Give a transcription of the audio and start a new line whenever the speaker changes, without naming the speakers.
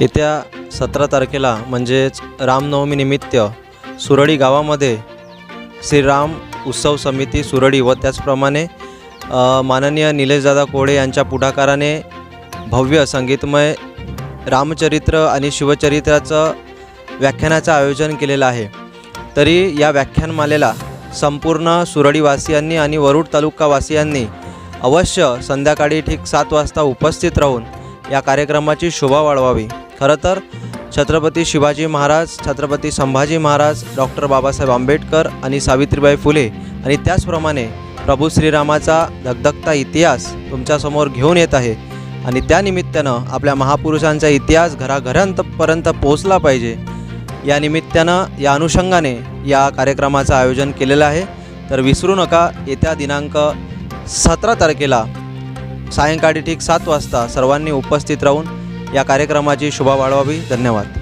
येत्या सतरा तारखेला म्हणजेच रामनवमीनिमित्त सुरळी गावामध्ये श्रीराम उत्सव समिती सुरळी व त्याचप्रमाणे माननीय निलेशदादा कोळे यांच्या पुढाकाराने भव्य संगीतमय रामचरित्र आणि शिवचरित्राचं व्याख्यानाचं आयोजन केलेलं आहे. तरी या व्याख्यानमालेला संपूर्ण सुरळीवासियांनी आणि वरुड तालुकावासियांनी अवश्य संध्याकाळी ठीक सात वाजता उपस्थित राहून या कार्यक्रमाची शोभा वाढवावी. खरं तर छत्रपती शिवाजी महाराज छत्रपती संभाजी महाराज डॉक्टर बाबासाहेब आंबेडकर आणि सावित्रीबाई फुले आणि त्याचप्रमाणे प्रभू श्रीरामाचा धगधगता इतिहास तुमच्यासमोर घेऊन येत आहे आणि त्यानिमित्तानं आपल्या महापुरुषांचा इतिहास घराघरांपर्यंत पोहोचला पाहिजे. या निमित्तानं या अनुषंगाने या कार्यक्रमाचं आयोजन केलेलं आहे. तर विसरू नका येत्या दिनांक सतरा तारखेला सायंकाळी ठीक सात वाजता सर्वांनी उपस्थित राहून या कार्यक्रमाची शोभा वाढवावी. धन्यवाद.